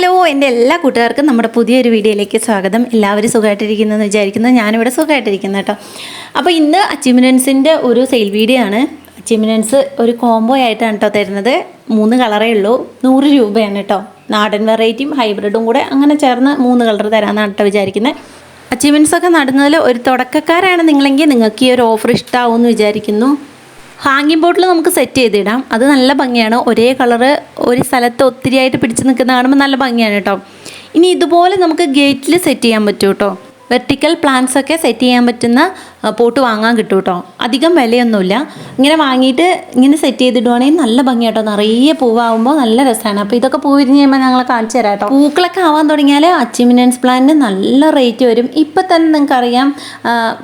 Hello എന്റെ എല്ലാ കൂട്ടുകാർക്കും നമ്മുടെ പുതിയൊരു വീഡിയോയിലേക്ക് സ്വാഗതം. എല്ലാവരും സുഖമായിട്ടിരിക്കുന്നതെന്ന് വിചാരിക്കുന്നു. ഞാനിവിടെ സുഖമായിട്ടിരിക്കുന്നു കേട്ടോ. അപ്പോൾ ഇന്ന് അച്ചീവ്മെൻസിന്റെ ഒരു സെയിൽ വീഡിയോ ആണ്. അച്ചീവ്മെൻസ് ഒരു കോംബോ ആയിട്ടാണ് കേട്ടോ തരുന്നത്. മൂന്ന് കളറേ ഉള്ളൂ. നൂറ് രൂപയാണ് കേട്ടോ. നാടൻ വെറൈറ്റിയും ഹൈബ്രിഡും കൂടെ അങ്ങനെ ചേർന്ന് മൂന്ന് കളർ തരാമെന്നാണ് കേട്ടോ വിചാരിക്കുന്നത്. അച്ചീവ്മെൻസ് ഒക്കെ നടുന്നതിൽ ഒരു തുടക്കക്കാരാണ് നിങ്ങളെങ്കിൽ നിങ്ങൾക്ക് ഈ ഒരു ഓഫർ ഇഷ്ടമാവുമെന്ന് വിചാരിക്കുന്നു. ഹാങ്ങിങ് ബോട്ടിൽ നമുക്ക് സെറ്റ് ചെയ്തിടാം. അത് നല്ല ഭംഗിയാണ്. ഒരേ കളറ് ഒരു സ്ഥലത്ത് ഒത്തിരി ആയിട്ട് പിടിച്ച് നിൽക്കുന്ന കാണുമ്പോൾ നല്ല ഭംഗിയാണ് കേട്ടോ. ഇനി ഇതുപോലെ നമുക്ക് ഗേറ്റിൽ സെറ്റ് ചെയ്യാൻ പറ്റും കേട്ടോ. വെർട്ടിക്കൽ പ്ലാന്റ്സ് ഒക്കെ സെറ്റ് ചെയ്യാൻ പറ്റുന്ന പോട്ട് വാങ്ങാൻ കിട്ടും കേട്ടോ അധികം വിലയൊന്നുമില്ല. ഇങ്ങനെ വാങ്ങിയിട്ട് ഇങ്ങനെ സെറ്റ് ചെയ്തിടുവാണെങ്കിൽ നല്ല ഭംഗിയാട്ടോ. നിറയെ പൂവാകുമ്പോൾ നല്ല രസമാണ്. അപ്പോൾ ഇതൊക്കെ പൂ വിരിഞ്ഞ് കഴിയുമ്പോൾ ഞങ്ങൾ കാണിച്ചു തരാം കേട്ടോ പൂക്കളൊക്കെ ആവാൻ തുടങ്ങിയാൽ അച്ചിമിനൻസ് പ്ലാന്റിന് നല്ല റേറ്റ് വരും. ഇപ്പം തന്നെ നിങ്ങൾക്കറിയാം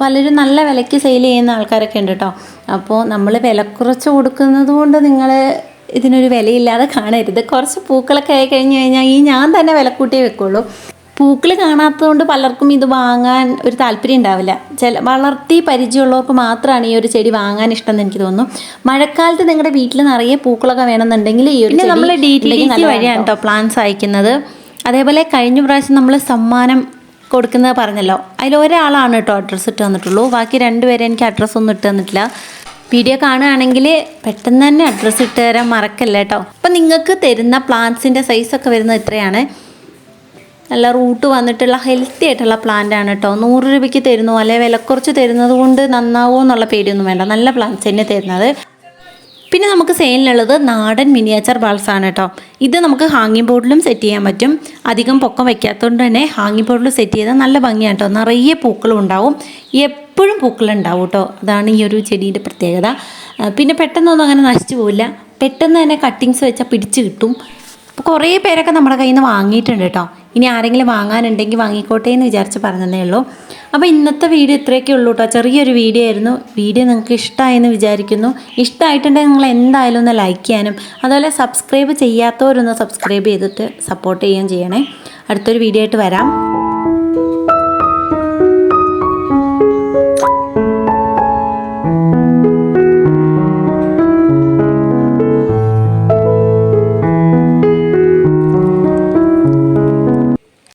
പലരും നല്ല വിലയ്ക്ക് സെയിൽ ചെയ്യുന്ന ആൾക്കാരൊക്കെ ഉണ്ട് കേട്ടോ. അപ്പോൾ നമ്മൾ വില കുറച്ച് കൊടുക്കുന്നത് കൊണ്ട് നിങ്ങൾ ഇതിനൊരു വിലയില്ലാതെ കാണരുത്. കുറച്ച് പൂക്കളൊക്കെ ആയി കഴിഞ്ഞ് കഴിഞ്ഞാൽ ഈ ഞാൻ തന്നെ വില കൂട്ടിയേ വെക്കുള്ളൂ. പൂക്കൾ കാണാത്തതുകൊണ്ട് പലർക്കും ഇത് വാങ്ങാൻ ഒരു താല്പര്യം ഉണ്ടാവില്ല. ചില വളർത്തി പരിചയമുള്ളവർക്ക് മാത്രമാണ് ഈ ഒരു ചെടി വാങ്ങാൻ ഇഷ്ടം എന്ന് എനിക്ക് തോന്നുന്നു. മഴക്കാലത്ത് നിങ്ങളുടെ വീട്ടിൽ നിറയെ പൂക്കളൊക്കെ വേണമെന്നുണ്ടെങ്കിൽ ഈ ഒരു നമ്മൾ ഡി വഴിയാണ് കേട്ടോ. പ്ലാന്റ്സ് അയക്കുന്നത് അതേപോലെ കഴിഞ്ഞ പ്രാവശ്യം നമ്മൾ സമ്മാനം കൊടുക്കുന്നത് പറഞ്ഞല്ലോ. അതിൽ ഒരാളാണ് കേട്ടോ അഡ്രസ്സ് ഇട്ട് തന്നിട്ടുള്ളൂ. ബാക്കി രണ്ടുപേരെ എനിക്ക് അഡ്രസ്സ് ഒന്നും ഇട്ട് തന്നിട്ടില്ല. വീഡിയോ കാണുകയാണെങ്കിൽ പെട്ടെന്ന് തന്നെ അഡ്രസ്സ് ഇട്ട് തരാൻ മറക്കല്ല കേട്ടോ. അപ്പം നിങ്ങൾക്ക് തരുന്ന പ്ലാന്റ്സിന്റെ സൈസൊക്കെ വരുന്നത് ഇത്രയാണ്. നല്ല റൂട്ട് വന്നിട്ടുള്ള ഹെൽത്തി ആയിട്ടുള്ള പ്ലാന്റ് ആണ് കേട്ടോ നൂറ് രൂപയ്ക്ക് തരുന്നു അല്ലെ വിലക്കുറച്ച് തരുന്നത് കൊണ്ട് നന്നാവോ എന്നുള്ള പേടിയൊന്നും വേണ്ട. നല്ല പ്ലാന്റ്സ് തന്നെ തരുന്നത്. പിന്നെ നമുക്ക് സെയിലിനുള്ളത് നാടൻ മിനിയേച്ചർ ബാൾസ് ആണ് കേട്ടോ ഇത് നമുക്ക് ഹാങ്ങിങ് ബോർഡിലും സെറ്റ് ചെയ്യാൻ പറ്റും. അധികം പൊക്കം വയ്ക്കാത്തതുകൊണ്ട് തന്നെ ഹാങ്ങിങ് ബോർഡിൽ സെറ്റ് ചെയ്താൽ നല്ല ഭംഗിയാണ് കേട്ടോ നിറയെ പൂക്കളും ഉണ്ടാവും. എപ്പോഴും പൂക്കളുണ്ടാവും കേട്ടോ അതാണ് ഈ ഒരു ചെടീന്റെ പ്രത്യേകത. പിന്നെ പെട്ടെന്നൊന്നും അങ്ങനെ നശിച്ചു പോവില്ല. പെട്ടെന്ന് തന്നെ കട്ടിങ്സ് വെച്ചാൽ പിടിച്ച് കിട്ടും. കുറേ പേരൊക്കെ നമ്മുടെ കയ്യിൽ നിന്ന് വാങ്ങിയിട്ടുണ്ട് കേട്ടോ ഇനി ആരെങ്കിലും വാങ്ങാനുണ്ടെങ്കിൽ വാങ്ങിക്കോട്ടെ എന്ന് വിചാരിച്ച് പറഞ്ഞതേ ഉള്ളൂ. അപ്പോൾ ഇന്നത്തെ വീഡിയോ ഇത്രയൊക്കെ ഉള്ളൂ കേട്ടോ. ചെറിയൊരു വീഡിയോ ആയിരുന്നു. വീഡിയോ നിങ്ങൾക്ക് ഇഷ്ടമായെന്ന് വിചാരിക്കുന്നു. ഇഷ്ടമായിട്ടുണ്ടെങ്കിൽ നിങ്ങൾ എന്തായാലും ഒന്ന് ലൈക്ക് ചെയ്യാനും അതുപോലെ സബ്സ്ക്രൈബ് ചെയ്യാത്തവരൊന്ന് സബ്സ്ക്രൈബ് ചെയ്തിട്ട് സപ്പോർട്ട് ചെയ്യുകയും ചെയ്യണേ. അടുത്തൊരു വീഡിയോ ആയിട്ട് വരാം.